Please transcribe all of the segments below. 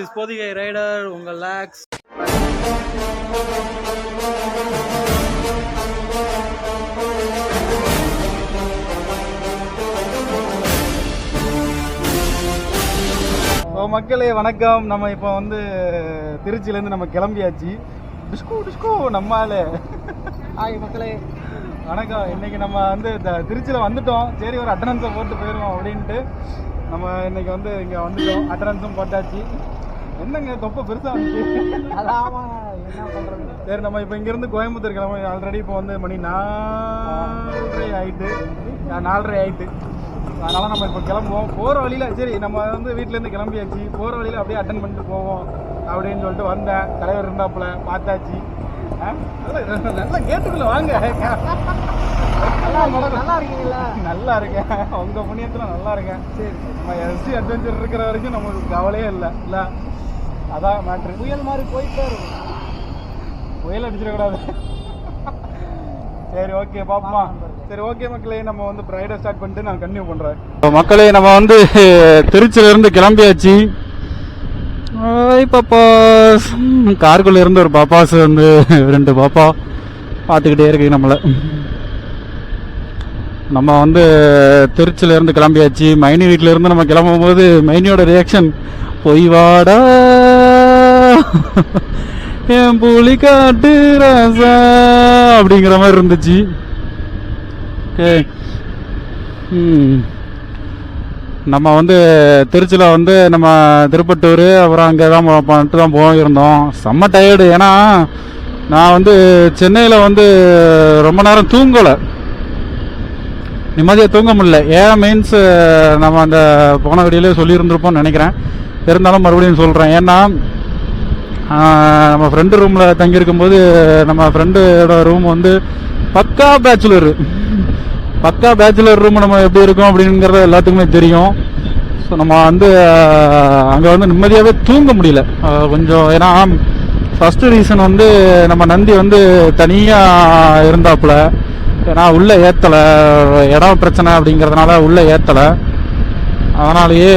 Is Pothigai rider உங்கள் லேக்ஸ் ஓ மக்களே வணக்கம். நம்ம இப்போ வந்து திருச்சியிலேருந்து நம்ம கிளம்பியாச்சு. டிஸ்கோ டிஸ்கோ நம்ம ஆளு ஹாய் மக்களே. வணக்கம். இன்னைக்கு நம்ம வந்து த- திருச்சியில வந்துட்டோம். சரி ஒரு அட்டனன்ஸை போட்டு போயிடுவோம் அப்படின்ட்டு. நம்ம இன்னைக்கு வந்து இங்கே வந்துட்டோம். அட்டனன்ஸும் போட்டாச்சு. என்னங்க தொப்பை பெருசா பண்ணுறது சரி நம்ம இப்போ இங்கேருந்து கோயம்புத்தூர் கிளம்ப ஆல்ரெடி இப்போ வந்து மணி நாலரை ஆயிட்டு. நாலரை ஆயிட்டு. அதனால நம்ம இப்போ கிளம்புவோம். போகிற வழியில் சரி நம்ம வந்து வீட்டிலேருந்து கிளம்பியாச்சு. போகிற வழியில் அப்படியே அட்டன் பண்ணிட்டு போவோம் அப்படின்னு சொல்லிட்டு வந்தேன். தலைவர் இருந்தாப்புல பார்த்தாச்சு. நல்லா கேட்டுக்குள்ள வாங்க. நல்லா இருக்கீங்களா? நல்லா இருக்கேன். உங்க புண்ணியத்துல நல்லா இருக்கேன். சரி நம்ம எஸ்டி அட்வென்ச்சர் இருக்கிற வரைக்கும் நமக்கு கவலையே இல்லை. இல்லை? அதான் மேட்ரு புயல் மாதிரி போயிட்டே இருக்கும் புயல் அடிச்சிடக்கூடாது சரி ஓகே பாப்போமா. சரி ஓகே மக்களே நம்ம வந்து ரைடை ஸ்டார்ட் பண்ணிட்டு நான் கன்டினியூ பண்றேன். மக்களே நம்ம வந்து திருச்சியில இருந்து கிளம்பியாச்சு. பாப்பாஸ். காருக்குள்ள இருந்து ஒரு பாப்பாஸ் வந்து ரெண்டு பாப்பா பார்த்துக்கிட்டே இருக்கு நம்மள. நம்ம வந்து திருச்சியிலேருந்து கிளம்பியாச்சு. மைனி வீட்ல இருந்து நம்ம கிளம்பும் போது மைனியோட ரியாக்ஷன் பொய் வாடா. என் புலி காட்டு ராசா. அப்படிங்கிற மாதிரி இருந்துச்சு. ஓகே. ம். நம்ம வந்து திருச்சியில் வந்து நம்ம திருப்பட்டூர் அப்புறம் அங்கே தான் பண்ணிட்டு தான் போயிருந்தோம் செம்ம டயர்டு ஏன்னா நான் வந்து சென்னையில் வந்து ரொம்ப நேரம் தூங்கலை. நிம்மதியாக தூங்க முடியல. ஏன் மீன்ஸ் நம்ம அந்த போன வீடியோலே சொல்லியிருந்திருப்போம்னு நினைக்கிறேன். இருந்தாலும் மறுபடியும் சொல்கிறேன் ஏன்னா நம்ம ஃப்ரெண்டு ரூமில் தங்கியிருக்கும்போது நம்ம ஃப்ரெண்டோட ரூம் வந்து பக்கா பேச்சுலரு பக்கா பேச்சுலர் ரூம் நம்ம எப்படி இருக்கும் அப்படிங்கிறது எல்லாத்துக்குமே தெரியும். ஸோ நம்ம வந்து அங்கே வந்து நிம்மதியாகவே தூங்க முடியல. கொஞ்சம் ஏன்னா ஃபஸ்ட்டு ரீசன் வந்து நம்ம நந்தி வந்து தனியாக இருந்தாப்புல. ஏன்னா உள்ளே ஏற்றலை இடம் பிரச்சனை அப்படிங்கிறதுனால உள்ளே ஏற்றலை அதனாலேயே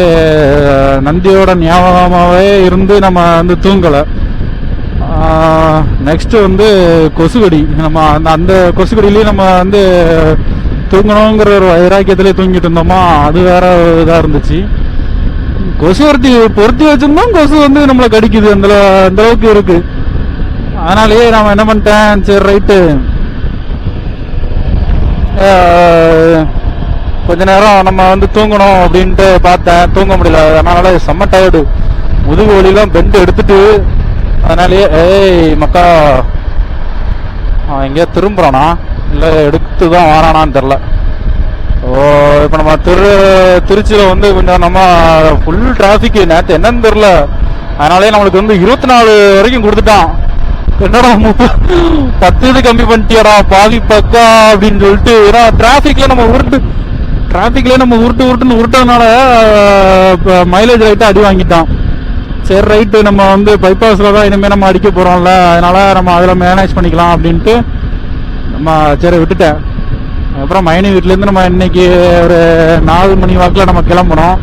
நந்தியோட ஞாபகமாகவே இருந்து நம்ம வந்து தூங்கலை. நெக்ஸ்ட்டு வந்து கொசுகடி. நம்ம அந்த அந்த கொசுகடியிலேயே நம்ம வந்து தூங்கணுங்கிற ஒரு வைராக்கியத்திலே தூங்கிட்டு இருந்தோமா? அது வேற இதாக இருந்துச்சு. கொசு ஒருத்தி பொருத்தி வச்சிருந்தோம் கொசு வந்து நம்மளை கடிக்குது. அந்த அந்த அளவுக்கு இருக்கு. அதனாலேயே நான் என்ன பண்ணிட்டேன்? சரி ரைட்டு. கொஞ்ச நேரம் நம்ம வந்து தூங்கணும் அப்படின்ட்டு பார்த்தேன். தூங்க முடியல. அதனால செம்ம டயர்டு முதுகு வலிலாம் பெண்ட் எடுத்துட்டு அதனாலயே ஏய் மக்கா அவன் எங்கேயோ திரும்புறானா? இல்லை எடுத்து தான் வாரானான்னு தெரில ஓ இப்போ நம்ம திரு திருச்சியில் வந்து கொஞ்சம் நம்ம ஃபுல் டிராஃபிக் நேற்று என்னன்னு தெரில அதனாலே நம்மளுக்கு வந்து இருபத்தி நாலு வரைக்கும் கொடுத்துட்டான். என்னடா முப்பது பத்து இது கம்மி பண்ணிட்டியாடா பாதி பக்கா அப்படின்னு சொல்லிட்டு ஏன்னா டிராஃபிக்ல நம்ம உருட்டு டிராஃபிக்ல நம்ம உருட்டு உருட்டுன்னு உருட்டதுனால மைலேஜ் ரைட்டை அடி வாங்கிட்டான். சரி ரைட்டு நம்ம வந்து பைபாஸில் தான் இனிமேல் நம்ம அடிக்க போகிறோம்ல அதனால நம்ம அதில் மேனேஜ் பண்ணிக்கலாம் அப்படின்ட்டு நம்ம சரி விட்டுட்டேன். அப்புறம் மைனி வீட்டிலேருந்து நம்ம இன்னைக்கு ஒரு நாலு மணி வாக்கில் நம்ம கிளம்புறோம்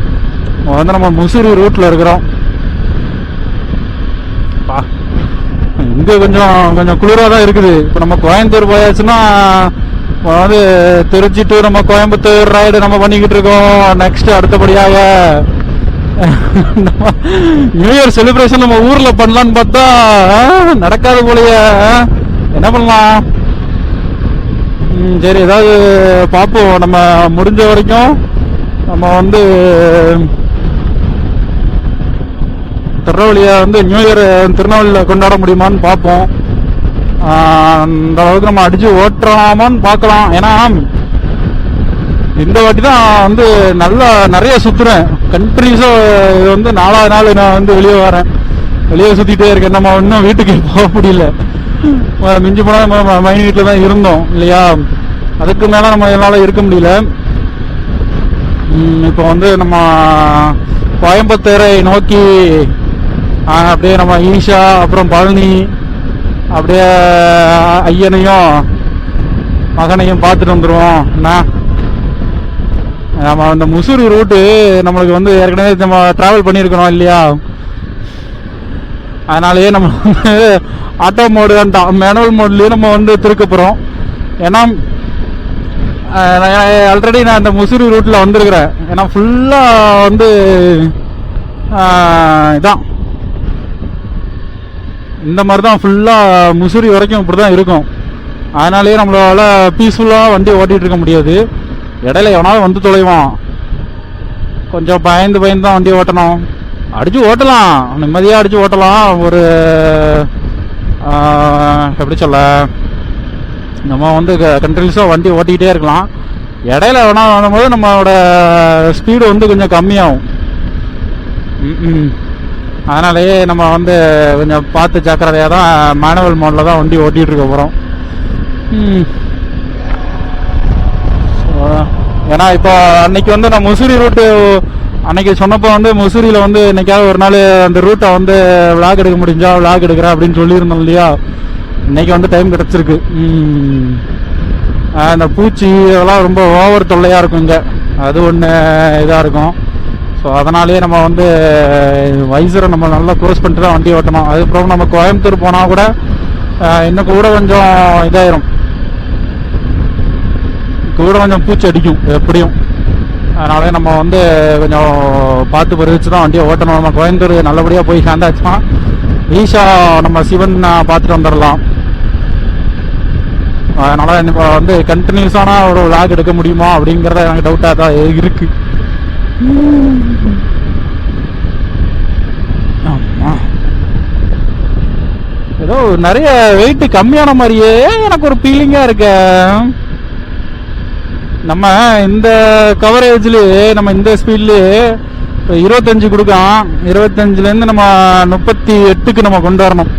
வந்து நம்ம முசிறி ரூட்டில் இருக்கிறோம். பா இங்கே கொஞ்சம் கொஞ்சம் குளிராக தான் இருக்குது. இப்போ நம்ம கோயம்புத்தூர் போயாச்சுன்னா வந்து திருச்சி டு நம்ம கோயம்புத்தூர் ரைடு நம்ம பண்ணிக்கிட்டு இருக்கோம். நெக்ஸ்ட் அடுத்தபடியாக நியூ இயர் செலிப்ரேஷன் நம்ம ஊர்ல பண்ணலான்னு பார்த்தா நடக்காத நடக்காது போலயே என்ன பண்ணலாம்? சரி ஏதாவது பார்ப்போம். நம்ம முடிஞ்ச வரைக்கும் நம்ம வந்து திருநெல்வேலியை வந்து நியூ இயர் திருநெல்வேலியில் கொண்டாட முடியுமான்னு பார்ப்போம். அந்த அளவுக்கு நம்ம அடிச்சு ஓட்டுறாமான்னு பார்க்கலாம். ஏன்னா இந்த வாட்டி தான் வந்து நல்லா நிறைய சுற்றுறேன் கண்ட்ரிஸாக இது வந்து நாலாவது நாள் நான் வந்து வெளியே வரேன். வெளியே சுற்றிட்டே இருக்கேன். நம்ம இன்னும் வீட்டுக்கு போக முடியல. மிஞ்சி போனால் நம்ம மைண்ட் வீட்டில் தான் இருந்தோம் இல்லையா? அதுக்கு மேலே நம்ம என்னால் இருக்க முடியல. இப்போ வந்து நம்ம கோயம்புத்தூரை நோக்கி அப்படியே நம்ம ஈஷா அப்புறம் பழனி அப்படியே ஐயனையும் மகனையும் பார்த்துட்டு வந்துடுவோம் என்ன நம்ம அந்த முசூரி ரூட்டு நம்மளுக்கு வந்து ஏற்கனவே நம்ம ட்ராவல் பண்ணியிருக்கிறோம் இல்லையா? அதனாலேயே நம்ம வந்து ஆட்டோ மோடு வேண்டாம் மேனுவல் மோட்லேயே நம்ம வந்து திருக்க போகிறோம் ஏன்னா ஆல்ரெடி நான் இந்த முசிறி ரூட்டில் வந்திருக்கிறேன். ஏன்னா ஃபுல்லாக வந்து இதான். இந்த மாதிரி தான் ஃபுல்லாக முசிறி வரைக்கும் இப்படி தான் இருக்கும். அதனாலேயே நம்மளால பீஸ்ஃபுல்லாக வண்டி ஓட்டிகிட்டு இருக்க முடியாது. இடையில எவனாவது வந்து தொலைவான். கொஞ்சம் பயந்து பயந்து தான் வண்டி ஓட்டணும். அடித்து ஓட்டலாம். நிம்மதியாக அடித்து ஓட்டலாம். ஒரு எப்படி சொல்ல? நம்ம வந்து கண்டினியூஸாக வண்டி ஓட்டிக்கிட்டே இருக்கலாம். இடையில வேணா வரும்போது நம்மளோட ஸ்பீடு வந்து கொஞ்சம் கம்மியாகும். அதனாலேயே நம்ம வந்து கொஞ்சம் பார்த்து ஜாக்கிரதையாக தான் மேனுவல் மோடில் தான் வண்டி ஓட்டிகிட்டு இருக்க போகிறோம் ஏன்னா இப்போ அன்னைக்கு வந்து நான் முசிறி ரூட்டு அன்னைக்கு சொன்னப்போ வந்து முசிறியில் வந்து இன்றைக்காவது ஒரு நாள் அந்த ரூட்டை வந்து விளாக் எடுக்க முடிஞ்சா விளாக் எடுக்கிறேன் அப்படின்னு சொல்லியிருந்தோம் இல்லையா? இன்னைக்கு வந்து டைம் கிடச்சிருக்கு. அந்த பூச்சி இதெல்லாம் ரொம்ப ஓவர் தொல்லையாக இருக்கும் இங்கே. அது ஒன்று இதாக இருக்கும். ஸோ அதனாலேயே நம்ம வந்து வைசரை நம்ம நல்லா க்ளோஸ் பண்ணிட்டு தான் வண்டி ஓட்டணும். அதுக்கப்புறம் நம்ம கோயம்புத்தூர் போனால் கூட இன்னும் கூட கொஞ்சம் இதாயிரும். கூட கொஞ்சம் பூச்சி அடிக்கும் எப்படியும். அதனால நம்ம வந்து கொஞ்சம் பார்த்து பறிச்சு தான் வண்டியை ஓட்டணும். நம்ம கோயம்புத்தூர் நல்லபடியாக போய் சேர்ந்தாச்சுன்னா ஈஷா நம்ம சிவன் பார்த்துட்டு வந்துடலாம். அதனால் இப்போ வந்து கண்டினியூஸான ஒரு விளாக் எடுக்க முடியுமா அப்படிங்கிறத எனக்கு டவுட்டாக தான் இருக்கு. ஆமா. ஏதோ நிறைய வெயிட் கம்மியான மாதிரியே எனக்கு ஒரு ஃபீலிங்காக இருக்கு. நம்ம இந்த கவரேஜ்லேயே நம்ம இந்த ஸ்பீட்லேயே இப்போ இருபத்தஞ்சு கொடுக்கலாம் இருபத்தஞ்சுலேருந்து நம்ம முப்பத்தி எட்டுக்கு நம்ம கொண்டு வரணும்.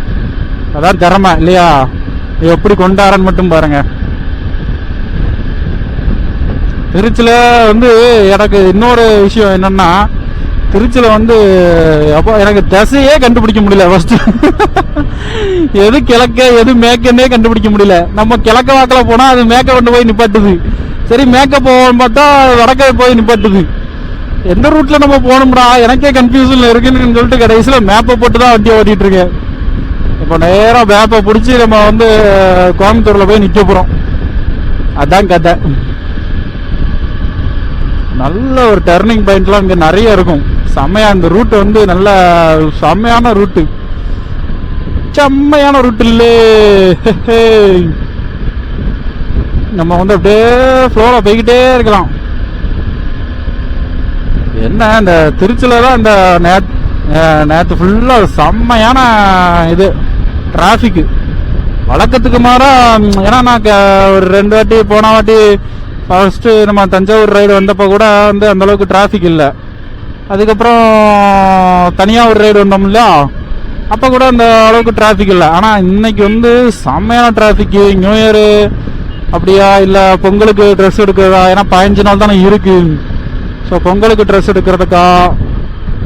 அதான் திறமை இல்லையா? எப்படி கொண்டாடுறன்னு மட்டும் பாருங்க. திருச்சியில் வந்து எனக்கு இன்னொரு விஷயம் என்னன்னா திருச்சியில் வந்து அப்போ எனக்கு திசையே கண்டுபிடிக்க முடியல ஃபஸ்ட்டு எது கிழக்க எது மேற்கன்னே கண்டுபிடிக்க முடியல. நம்ம கிழக்க வாக்கில் போனால் அது மேற்க கொண்டு போய் நிப்பாட்டுது. சரி மேற்க போவோம்னு பார்த்தா வடக்க போய் நிப்பாட்டுது. எந்த ரூட்டில் நம்ம போகணும்டா? எனக்கே கன்ஃபியூஷன்ல இருக்குன்னு சொல்லிட்டு கடைசியில் மேப்பை போட்டு தான் வண்டியை ஓட்டிட்டு இருக்கேன். இப்போ நேரம் வேப்பை பிடிச்சி நம்ம வந்து கோயம்புத்தூர்ல போய் நிற்க போறோம். அதான் கதை. நல்ல ஒரு டர்னிங் பாயிண்ட்லாம் இங்கே நிறைய இருக்கும். செம்மையா அந்த ரூட் வந்து நல்ல செம்மையான ரூட்டு செம்மையான ரூட் இல்லே. நம்ம வந்து அப்படியே ஃப்ளோவில் போய்கிட்டே இருக்கலாம். என்ன இந்த திருச்சியில தான் இந்த நேற்று நேற்று ஃபுல்லாக செம்மையான இது. டிராஃபிக்கு வழக்கத்துக்கு மாறா ஏன்னா நான் க- ஒரு ரெண்டு வாட்டி போன வாட்டி ஃபர்ஸ்ட் நம்ம தஞ்சாவூர் ரைடு வந்தப்போ கூட வந்து அந்தளவுக்கு டிராஃபிக் இல்லை. அதுக்கப்புறம் தனியாக ஒரு ரைடு வந்தோம் இல்லையா? அப்போ கூட அந்த அளவுக்கு டிராஃபிக் இல்லை. ஆனால் இன்னைக்கு வந்து செம்மையான டிராஃபிக்கு நியூ இயரு அப்படியா இல்லை பொங்கலுக்கு ட்ரெஸ் எடுக்கிறதா? ஏன்னா பதினஞ்சு நாள் தானே இருக்கு. ஸோ பொங்கலுக்கு ட்ரெஸ் எடுக்கிறதுக்கா?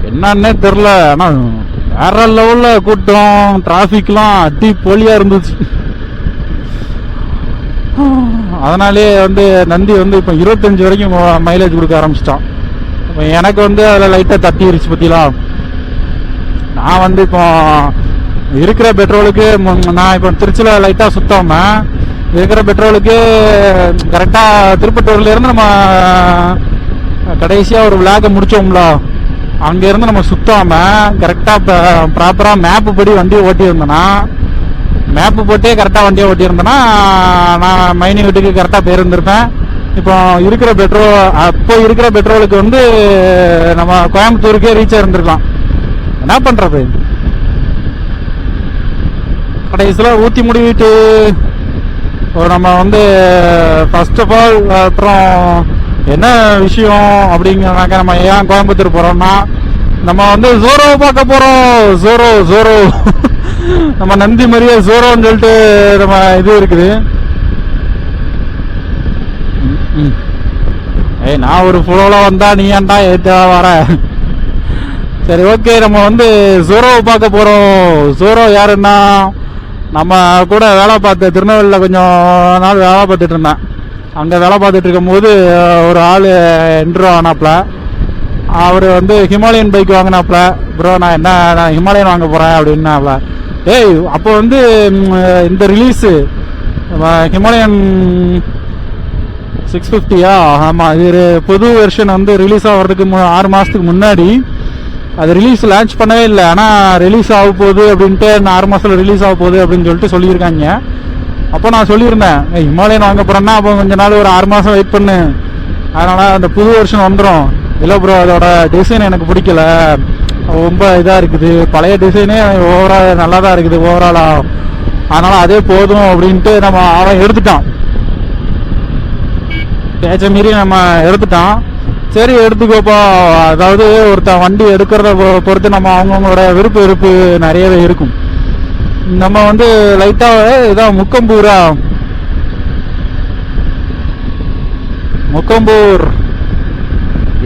என்னன்னே தெரில ஆனால் வேற லெவலில் கூட்டம் டிராஃபிக்லாம் அடி போலியாக இருந்துச்சு. அதனாலே வந்து நந்தி வந்து இப்போ இருபத்தஞ்சு வரைக்கும் மைலேஜ் கொடுக்க ஆரம்பிச்சிட்டான். இப்போ எனக்கு வந்து அதில் லைட்டாக தட்டிடுச்சு பற்றிலாம் நான் வந்து இப்போ இருக்கிற பெட்ரோலுக்கு நான் இப்போ திருச்சியில் லைட்டாக சுத்தாம இருக்கிற பெட்ரோலுக்கு கரெக்டாக திருப்பத்தூர்ல இருந்து நம்ம கடைசியாக ஒரு விளாக முடிச்சோம்ல. அங்கேருந்து நம்ம சுத்தாம கரெக்டாக ப்ராப்பராக மேப்பு படி வண்டி ஓட்டி இருந்தேன்னா மேப்பு போட்டே கரெக்டாக வண்டியை ஓட்டி இருந்தேன்னா நான் மைனி வீட்டுக்கு கரெக்டாக போயிருந்திருப்பேன். இப்போ இருக்கிற பெட்ரோல் அப்போ இருக்கிற பெட்ரோலுக்கு வந்து நம்ம கோயம்புத்தூருக்கே ரீச் ஆயிருந்திருக்கலாம். என்ன பண்ணுறது கடைசியில் ஊற்றி முடிவிட்டு இப்போ நம்ம வந்து ஃபர்ஸ்ட் ஆஃப் ஆல் அப்புறம் என்ன விஷயம் அப்படிங்கிறனாக்க நம்ம ஏன் கோயம்புத்தூர் போறோம்னா நம்ம வந்து ஜோரோ பார்க்க போறோம். ஜோரோ ஜோரோ நம்ம நந்தி மாதிரியே ஜோரோன்னு சொல்லிட்டு நம்ம இது இருக்குது. ம், ஏய் நான் ஒரு ஃபுல்லோல வந்தா நீ ஏன்டா ஏற்றா வர? சரி ஓகே நம்ம வந்து ஜோரோவை பார்க்க போறோம். ஜோரோ யாருன்னா நம்ம கூட வேலை பார்த்து திருநெல்வேலியில் கொஞ்சம் நாள் வேலை பார்த்துட்டு இருந்தேன். அங்கே வேலை பார்த்துட்டு இருக்கும்போது ஒரு ஆள் இன்ட்ரோ ஆனாப்ல அவர் வந்து ஹிமாலயன் பைக் வாங்கினாப்ல ப்ரோ நான் என்ன நான் ஹிமாலயன் வாங்க போகிறேன் அப்படின்னாப்ல ஏய் அப்போ வந்து இந்த ரிலீஸு ஹிமாலயன் சிக்ஸ் ஃபிஃப்டியா ஆமாம் இது புது வெர்ஷன் வந்து ரிலீஸ் ஆகிறதுக்கு மு- ஆறு மாதத்துக்கு முன்னாடி அது ரிலீஸ் லான்ச் பண்ணவே இல்லை. ஆனால் ரிலீஸ் ஆக போகுது அப்படின்ட்டு ஆறு மாதத்தில் ரிலீஸ் ஆக போகுது அப்படின்னு சொல்லிட்டு சொல்லியிருக்காங்க. அப்போ நான் சொல்லியிருந்தேன் ஹிமாலயன் வாங்க போகிறேன்னா அப்போ கொஞ்ச நாள் ஒரு ஆறு மாதம் வெயிட் பண்ணு. அதனால் அந்த புது வருஷன் வந்துடும் இல்லை ப்ரோ அதோட டிசைன் எனக்கு பிடிக்கல. ரொம்ப இதாக இருக்குது. பழைய டிசைனே ஓவரால் நல்லா தான் இருக்குது ஓவராலாக அதனால் அதே போதும் அப்படின்ட்டு நம்ம அவன் எடுத்துட்டான். பேச்ச மீறி நம்ம எடுத்துட்டான். சரி எடுத்துக்கோப்பா. அதாவது ஒருத்தன் வண்டி எடுக்கிறத பொ- பொறுத்து நம்ம அவங்கவுங்களோட விருப்ப வெறுப்பு நிறையவே இருக்கும். நம்ம வந்து லைட்டாக இதான் முக்கம்பூரா? முக்கம்பூர்.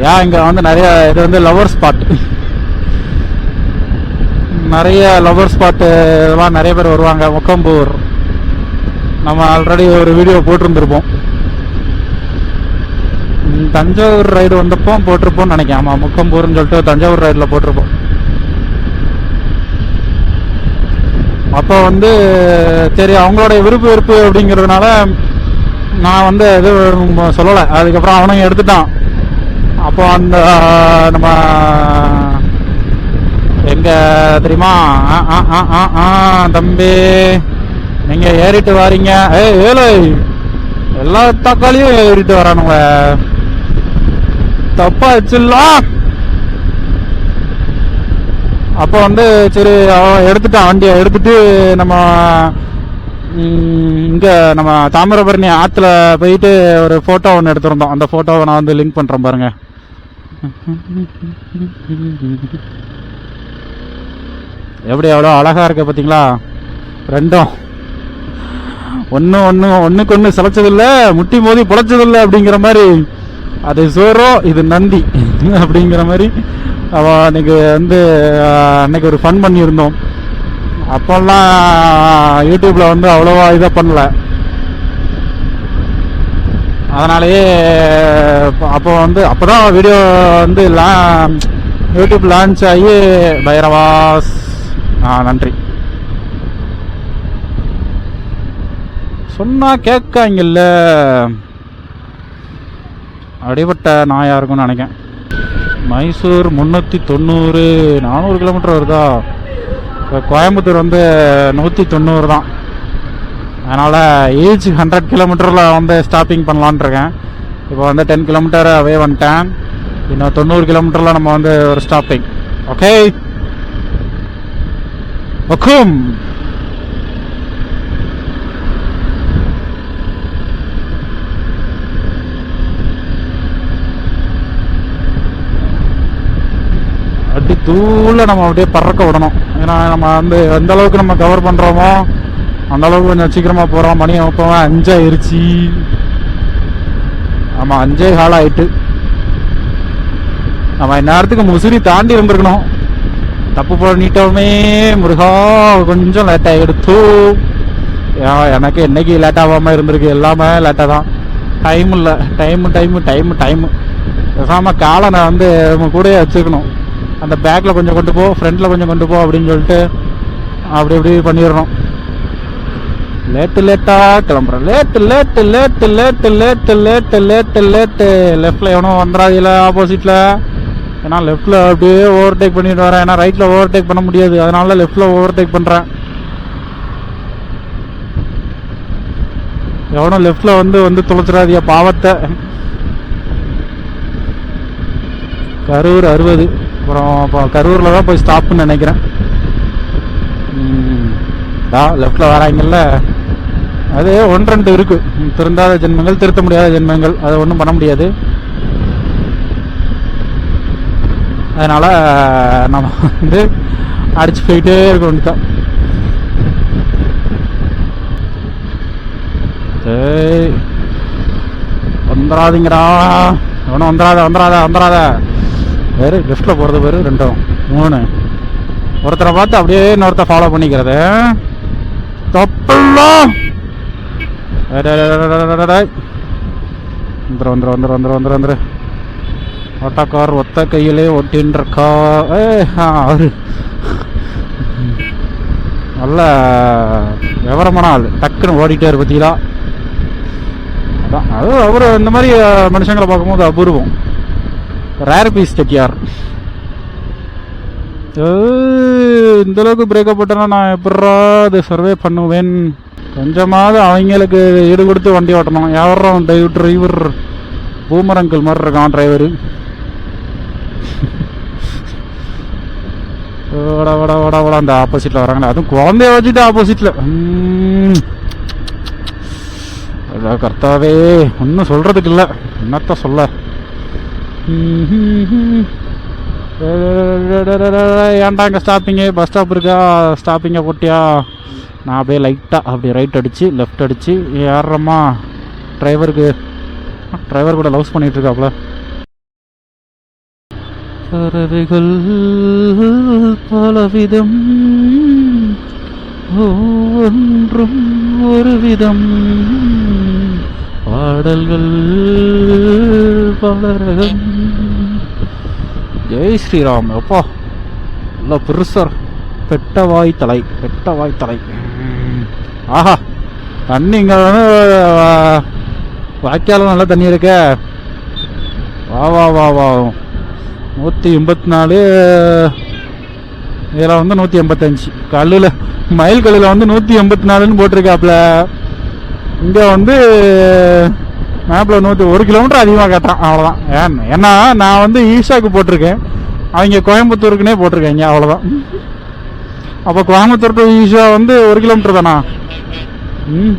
ஏன் இங்கே வந்து நிறைய இது வந்து லவர் ஸ்பாட் நிறைய லவர் ஸ்பாட்டு இதெல்லாம் நிறைய பேர் வருவாங்க முக்கம்பூர். நம்ம ஆல்ரெடி ஒரு வீடியோ போட்டிருந்துருப்போம். தஞ்சாவூர் ரைடு வந்தப்போ போட்டிருப்போம்னு நினைக்கிறேன். ஆமாம் முக்கம்பூர்னு சொல்லிட்டு தஞ்சாவூர் ரைடில் போட்டிருப்போம். அப்போ வந்து சரி அவங்களோட விருப்பு வெறுப்பு அப்படிங்கிறதுனால நான் வந்து எதுவும் சொல்லலை. அதுக்கப்புறம் அவனும் எடுத்துட்டான். அப்போ அந்த நம்ம எங்க தெரியுமா? ஆ, ஆ, ஆ, ஆ, ஆ, தம்பி நீங்க ஏறிட்டு வரீங்க. ஏய் ஏழை எல்லா தக்காளியும் ஏறிட்டு வரானுங்க. தப்பா வச்சிடலாம் அப்போ வந்து சரி அவன் எடுத்துட்டான் வண்டியை எடுத்துட்டு நம்ம இங்கே நம்ம தாமிரபரணி ஆற்றுல போயிட்டு ஒரு ஃபோட்டோ ஒன்று எடுத்திருந்தோம். அந்த ஃபோட்டோவை நான் வந்து லிங்க் பண்ணுறேன் பாருங்க. எப்படி எவ்வளோ அழகாக இருக்கு பார்த்தீங்களா ரெண்டும். ஒன்று ஒன்று ஒன்றுக்கு ஒன்று சிலைச்சதில்லை முட்டி மோதி பிழைச்சதில்லை அப்படிங்கிற மாதிரி. அது சோரோ இது நந்தி அப்படிங்கிற மாதிரி அவள் அன்னைக்கு வந்து அன்றைக்கி அன்னைக்கு ஒரு ஃபன் பண்ணியிருந்தோம். அப்போல்லாம் யூடியூப்பில் வந்து அவ்வளோவா இதை பண்ணல. அதனாலேயே அப்போ வந்து அப்போதான் வீடியோ வந்து லா யூடியூப் லான்ச் ஆகி பைரவாஸ். ஆ நன்றி. சொன்னால் கேட்காங்கல்ல. அடிபட்ட நாயாக இருக்கும்னு நினைக்கேன் மைசூர் முந்நூற்றி தொண்ணூறு நானூறு கிலோமீட்டர் வருதா? இப்போ கோயம்புத்தூர் வந்து நூற்றி தொண்ணூறு தான். அதனால் ஏஜ் ஹண்ட்ரட் கிலோமீட்டரில் வந்து ஸ்டாப்பிங் பண்ணலான்னு இருக்கேன். இப்போ வந்து டென் கிலோமீட்டர் அவே வந்துட்டேன். இன்னும் தொண்ணூறு கிலோமீட்டரில் நம்ம வந்து ஒரு ஸ்டாப்பிங் ஓகே ஒக்கும் அப்படி தூள நம்ம அப்படியே பறக்க விடணும். ஏன்னா நம்ம வந்து எந்த அளவுக்கு நம்ம கவர் பண்றோமோ அந்த அளவுக்கு கொஞ்சம் சீக்கிரமா போறோம். மணி இப்போ அஞ்சாயிருச்சு ஆமா அஞ்சே கால் ஆயிட்டு. நம்ம இந்நேரத்துக்கு முசிறி தாண்டி இருந்திருக்கணும் தப்பு பண்ணிட்டோமே முருகா கொஞ்சம் லேட் எடுத்து. எனக்கு என்னைக்கு லேட் ஆகாம இருந்திருக்கு? எல்லாமே லேட்டாக தான். டைம் இல்லை. டைம் டைம் டைம் டைம் பேசாம காலை நான் வந்து நம்ம கூடயே வச்சுக்கணும் அந்த பேக்கில் கொஞ்சம் கொண்டு போ ஃப்ரண்ட்ல கொஞ்சம் கொண்டு போ அப்படின்னு சொல்லிட்டு அப்படி இப்படி பண்ணிடணும். லேட்டு லேட்டாக கிளம்புறேன். Late late late late late late late late லெஃப்டில் எவனும் வந்துடாதீல ஆப்போசிட்டில் ஏன்னா லெஃப்ட்டில் அப்படியே ஓவர்டேக் பண்ணிட்டு வரேன். ஏன்னா ரைட்டில் ஓவர்டேக் பண்ண முடியாது. அதனால லெஃப்ட்டில் ஓவர்டேக் பண்ணுறேன் எவனும் லெஃப்ட்டில் வந்து வந்து துளைச்சிடாதியா பாவத்தை. கரூர் அறுபது. அப்புறம் இப்போ கரூரில் தான் போய் ஸ்டாப்னு நினைக்கிறேன். ம், தா லெஃப்ட்ல வராங்கல்ல. அது ஒன்று ரெண்டு இருக்குது திருந்தாத ஜென்மங்கள் திருத்த முடியாத ஜென்மங்கள் அதை ஒன்றும் பண்ண முடியாது. அதனால் நம்ம வந்து அடிச்சு போயிட்டே இருக்க வேண்டியதான் வந்துடாதீங்கடா. ஒன்றும் வந்துடாத வந்துடாத வந்துடாத. வேறு லெஃப்டில் போகிறது பேர் ரெண்டும். மூணு. ஒருத்தரை பார்த்து அப்படியே இன்னொருத்தர் ஃபாலோ பண்ணிக்கிறது. தப்பெல்லாம் வந்துரு வந்துரு வந்துரு வந்துரு வந்துரு வந்துரு வந்துரு. ஓட்டக்கார் ஒத்த கையிலே ஒட்டின்றக்கா ஏ ஆறு நல்ல விவரமான ஆள். டக்குன்னு ஓடிட்டார் பார்த்தீங்களா? அதான் அது அவர் இந்த மாதிரி மனுஷங்களை பார்க்கும்போது அபூர்வம். ரேர் பீஸ் செட்டியார் இந்த அளவுக்கு பிரேக்கப் போட்டேன்னா நான் எப்படா அதை சர்வே பண்ணுவேன்? கொஞ்சமாவது அவங்களுக்கு ஈடு கொடுத்து வண்டி ஓட்டணும். யாரும் டிரைவர் பூமர் அங்கிள் மாதிரி இருக்கான் டிரைவரு வட வட வட வட அந்த ஆப்போசிட்டில் வராங்களே அதுவும் குழந்தைய வச்சுட்டு ஆப்போசிட்டில் அதான் கர்த்தாவே ஒன்றும் சொல்கிறதுக்கு இல்லை. என்னத்த சொல்ல? ஏன்டா இங்கே ஸ்டாப்பிங்கு பஸ் ஸ்டாப் இருக்கா? ஸ்டாப்பிங்கை போட்டியா? நான் அப்படியே லைட்டாக அப்படி ரைட் அடித்து லெஃப்ட் அடித்து ஏறுறம்மா டிரைவருக்கு டிரைவர் கூட லவ்ஸ் பண்ணிட்டு இருக்காப்ல. பறவைகள் பலவிதம் ஒவ்வொன்றும் ஒரு விதம் பாடல்கள் பலரகம் ஜெய் ஸ்ரீராம். அப்பா நல்லா பெருசர். பெட்டவாய் தலை பெட்டவாய் தலை. ஆஹா தண்ணி இங்கே வாய்க்காலும் நல்ல தண்ணி இருக்கே. வா வா வா வா. நூற்றி எண்பத்தி நாலு இதில் வந்து நூற்றி எண்பத்தஞ்சு. கல்லில் மயில் கல்லில் வந்து நூற்றி எண்பத்தி நாலுன்னு போட்டிருக்காப்புல இங்கே வந்து மேப்பில் நூற்றி ஒரு கிலோமீட்டர் அதிகமாக கேட்டான். அவ்வளோதான் ஏன் ஏன்னா நான் வந்து ஈஷாவுக்கு போட்டிருக்கேன். அவங்க கோயம்புத்தூருக்குனே போட்டிருக்காங்க அவ்வளோதான் அப்போ கோயம்புத்தூர் டு ஈஷா வந்து ஒரு கிலோமீட்டர் தானா? ம்.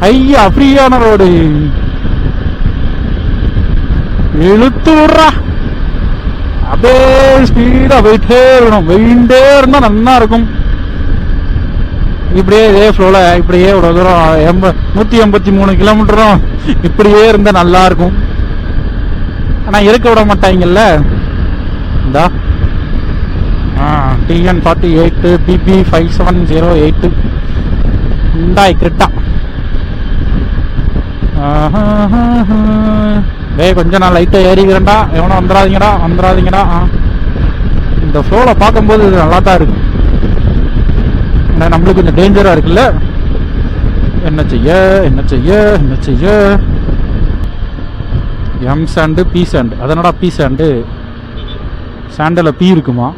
ஐயா ஃப்ரீயான ரோடு. இழுத்து விட்றா. அப்படியே ஸ்பீடாக போயிட்டே இருக்கணும். போயிட்டே இருந்தால் நல்லா இருக்கும். இப்படியே இதே ஃப்ளோவில் இப்படியே இவ்வளோ தூரம் எண்ப நூற்றி எண்பத்தி மூணு கிலோமீட்டரும் இப்படியே இருந்தால் நல்லாயிருக்கும் ஆனால் இருக்க விட மாட்டாங்கல்ல? இந்தா. TN forty eight BB five seven zero eight இந்தாய் கிரிட்டா டேய் கொஞ்சம் நான் லைட்டாக ஏறிக்கிறேன்டா. எவனும் வந்துடாதீங்கடா வந்துடாதீங்கடா. ஆ. இந்த ஃப்ளோவில் பார்க்கும்போது இது நல்லா தான் இருக்கும் ஏன்னா நம்மளுக்கு கொஞ்சம் டேஞ்சராக இருக்குல்ல? என்ன செய்ய என்ன செய்ய என்ன செய்ய? எம் சாண்டு பி சாண்டு அதனடா பி சாண்டு சாண்டில் பி இருக்குமா?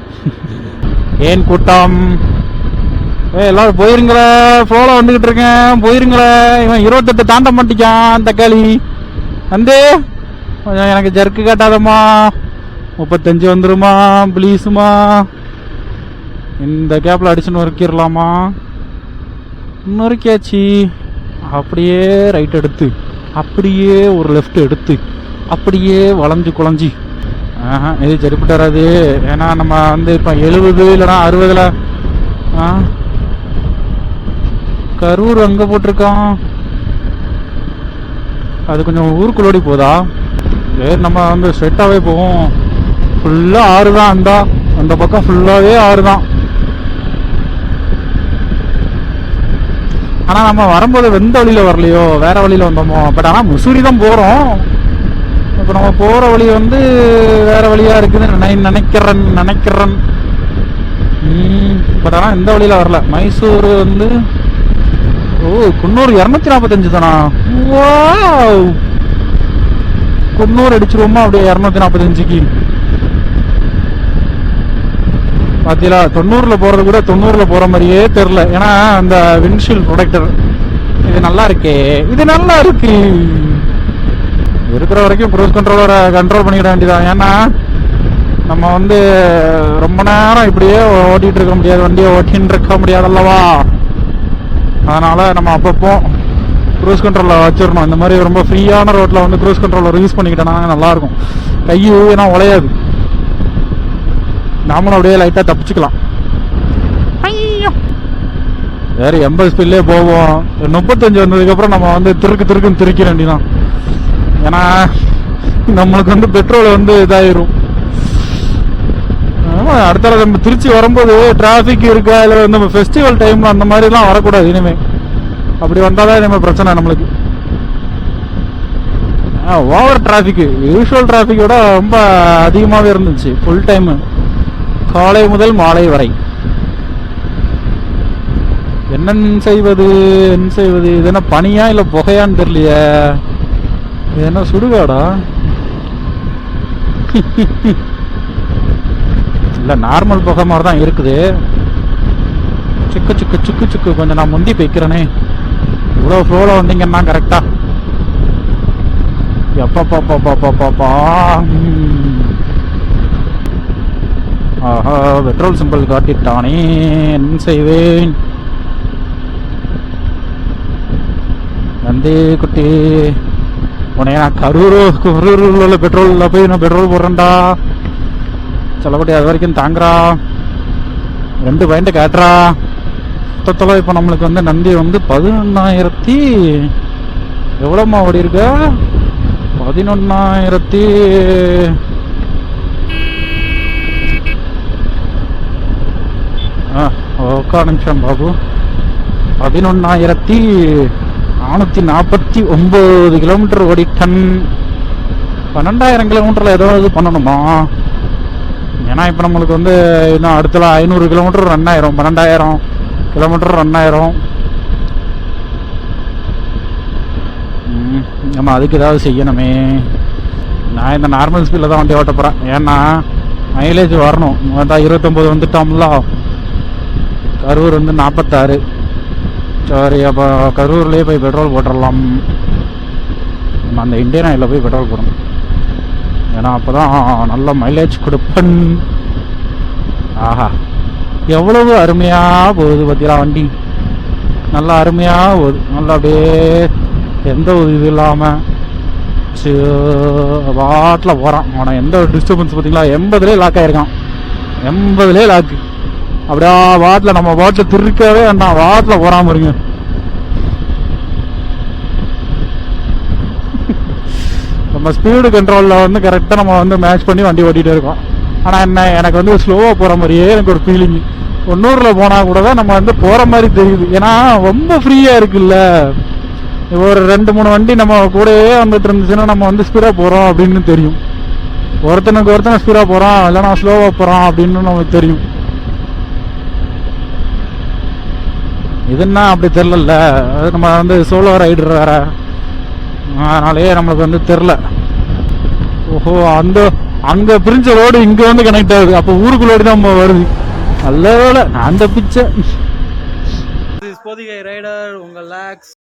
ஏன் கூட்டம்? ஏ எல்லாரும் போயிருங்களே. ஃப்ளோவில் வந்துக்கிட்டு இருக்கேன். போயிருங்களே. இவன் இருபத்தெட்டு தாண்ட மாட்டிக்கான் தக்காளி வந்து கொஞ்சம் எனக்கு ஜர்க்கு காட்டாதம்மா. முப்பத்தஞ்சு வந்துருமா ப்ளீஸுமா இந்த கேப்பில் அடிச்சு நொறுக்கிடலாமா நொறுக்கியாச்சு. அப்படியே ரைட் எடுத்து அப்படியே ஒரு லெஃப்ட் எடுத்து அப்படியே வளைஞ்சு குழஞ்சி. இது சரிப்பட்டு வராது ஏன்னா நம்ம வந்து இப்போ எழுபது இல்லைன்னா அறுபதுல ஆ? கரூர் அங்கே போட்டிருக்கோம் அது கொஞ்சம் ஊருக்குள்ளோடி போதா? சரி நம்ம வந்து ஸ்ட்ரெட்டாகவே போவோம். ஃபுல்லாக ஆறு தான் அந்த. அந்த பக்கம் ஃபுல்லாகவே ஆறு தான் ஆனால் நம்ம வரும்போது வெந்த வழியில் வரலையோ வேறு வழியில் வந்தோமோ? பட் ஆனால் முசூரி தான் போகிறோம் இப்போ நம்ம போகிற வழி வந்து வேறு வழியாக இருக்குதுன்னு நினைக்கிறேன் நினைக்கிறேன். பட் ஆனால் எந்த வழியில் வரல. மைசூர் வந்து ஓ குன்னூர் இரநூத்தி நாற்பத்தஞ்சு தானா குன்னூர் அடிச்சிருவோமா அப்படியே இரநூத்தி நாற்பத்தஞ்சுக்கு பார்த்தீங்களா தொண்ணூறில் போகிறது கூட தொண்ணூறில் போகிற மாதிரியே தெரில ஏன்னா அந்த விண்ட்ஷீல்ட் ப்ரொடக்டர் இது நல்லா இருக்கே. இது நல்லா இருக்கு. இருக்கிற வரைக்கும் க்ரூஸ் கண்ட்ரோலோட கண்ட்ரோல் பண்ணிட வேண்டியதான் ஏன்னா நம்ம வந்து ரொம்ப நேரம் இப்படியே ஓட்டிகிட்டு இருக்க முடியாது. வண்டியை ஓட்டின்னு இருக்க முடியாது அல்லவா? அதனால் நம்ம அப்பப்போ க்ரூஸ் கண்ட்ரோலில் வச்சிடணும். இந்த மாதிரி ரொம்ப ஃப்ரீயான ரோட்டில் வந்து க்ரூஸ் கண்ட்ரோலர் யூஸ் பண்ணிக்கிட்டோம்னா நல்லாயிருக்கும் கை ஏன்னா உழையாது. நாமளும் அப்படியே லைட்டாக தப்பிச்சுக்கலாம். ஐயோ. வேற எண்பது ஸ்பீட்லேயே போவோம். முப்பத்தஞ்சு வந்ததுக்கப்புறம் நம்ம வந்து திருக்கு திருக்குன்னு திருக்க வேண்டியதான் ஏன்னா நம்மளுக்கு வந்து பெட்ரோல் வந்து இதாயிரும். ஆமா அடுத்த நம்ம திருச்சி வரும்போது டிராஃபிக் இருக்கா இல்லை நம்ம ஃபெஸ்டிவல் டைம்ல அந்த மாதிரிலாம் வரக்கூடாது இனிமே. அப்படி வந்தாதான் இனிமே பிரச்சனை நம்மளுக்கு. ஓவர் டிராஃபிக் யூஷுவல் டிராஃபிக்கோட ரொம்ப அதிகமாகவே இருந்துச்சு ஃபுல் டைமு காலை முதல் மாலை வரை. என்ன செய்வது என்ன செய்வது இது என்ன பனியா இல்லை புகையான்னு தெரியலையே? இது என்ன சுடுகாடா? இல்லை நார்மல் புகை மாதிரி தான் இருக்குது. சுக்கு சுக்கு சுக்கு சுக்கு கொஞ்சம் நான் முந்தி போய்க்கிறேனே. இவ்வளோ ஃப்ளோவில் வந்தீங்கன்னா கரெக்டா பாப்பா ஆஹா பெட்ரோல் சிம்பிள் காட்டிட்டானே என்ன செய்வேன். நந்தி குட்டி. உனைய நான் கரூர் கரூரில் உள்ள பெட்ரோலில் போய் நான் பெட்ரோல் போடுறேன்டா. சொல்லப்படி அது வரைக்கும் தாங்குறா. ரெண்டு பாயிண்ட் கேட்டுறா. மொத்தத்தில் இப்போ நம்மளுக்கு வந்து நந்தி வந்து பதினொன்னாயிரத்தி எவ்வளோம்மா ஓடி இருக்க பதினொன்னாயிரத்தி ஆ ஒக்கா நிமிஷம் பாபு. பதினொன்னாயிரத்தி நானூற்றி நாற்பத்தி ஒம்பது கிலோமீட்டர் ஓடிட்டன். பன்னெண்டாயிரம் கிலோமீட்டரில் ஏதாவது பண்ணணுமா? ஏன்னா இப்போ நம்மளுக்கு வந்து இன்னும் அடுத்தல ஐநூறு கிலோமீட்டர் ரன் ஆயிரும். பன்னெண்டாயிரம் கிலோமீட்டர் ரன் ஆயிரும். நம்ம அதுக்கு ஏதாவது செய்யணுமே. நான் இந்த நார்மல் ஸ்பீடில் தான் வண்டி ஓட்ட போகிறேன் ஏன்னா மைலேஜ் வரணும். அதான் இருபத்தொம்போது வந்துட்டோம்ல. கரூர் வந்து நாற்பத்தாறு சரி அப்போ கரூர்லேயே போய் பெட்ரோல் போட்டுடலாம் நம்ம அந்த இந்தியன் ஆயிலில் போய் பெட்ரோல் போடணும். ஏன்னா அப்போ தான் நல்ல மைலேஜ் கொடுப்பன். ஆஹா. எவ்வளவு அருமையாக போகுது பார்த்தீங்களா வண்டி? நல்லா அருமையாக போகுது. நல்லா அப்படியே எந்த ஒரு இது இல்லாமல் வாட்டில் போகிறான் அவனை எந்த ஒரு டிஸ்டர்பன்ஸ் பார்த்தீங்களா எண்பதுலேயே லாக் ஆகிருக்கான் எண்பதுலேயே லாக்கு அப்படியா வாட்டில் நம்ம வாட்டில் திருக்கவே வேண்டாம். வாட்டில் போறாம இருங்க. நம்ம ஸ்பீடு கண்ட்ரோலில் வந்து கரெக்டாக நம்ம வந்து மேட்ச் பண்ணி வண்டி ஓட்டிகிட்டே இருக்கோம். ஆனால் என்ன எனக்கு வந்து ஸ்லோவாக போகிற மாதிரியே எனக்கு ஒரு ஃபீலிங் ஒன்னூரில் போனால் கூட தான் நம்ம வந்து போகிற மாதிரி தெரியுது. ஏன்னா ரொம்ப ஃப்ரீயாக இருக்குல்ல. ஒரு ரெண்டு மூணு வண்டி நம்ம கூடயே வந்துட்டு இருந்துச்சுன்னா நம்ம வந்து ஸ்பீடாக போகிறோம் அப்படின்னு தெரியும். ஒருத்தனுக்கு ஒருத்தனை ஸ்பீடாக போகிறோம் இல்லைனா ஸ்லோவாக போகிறோம் அப்படின்னு நமக்கு தெரியும். இதுன்னா அப்படி தெரிலல்ல அது நம்ம வந்து சோலோ ரைடர் வேற. அதனாலயே நம்மளுக்கு வந்து தெரில ஓஹோ அந்த அங்க பிரிஞ்ச ரோடு இங்க வந்து கனெக்ட் ஆகுது. அப்போ ஊருக்குள்ளோடி தான் நம்ம வருது. நல்ல வேலை. நான் தப்பிச்சேன் பொதிகை ரைடர் உங்கள் லேக்ஸ்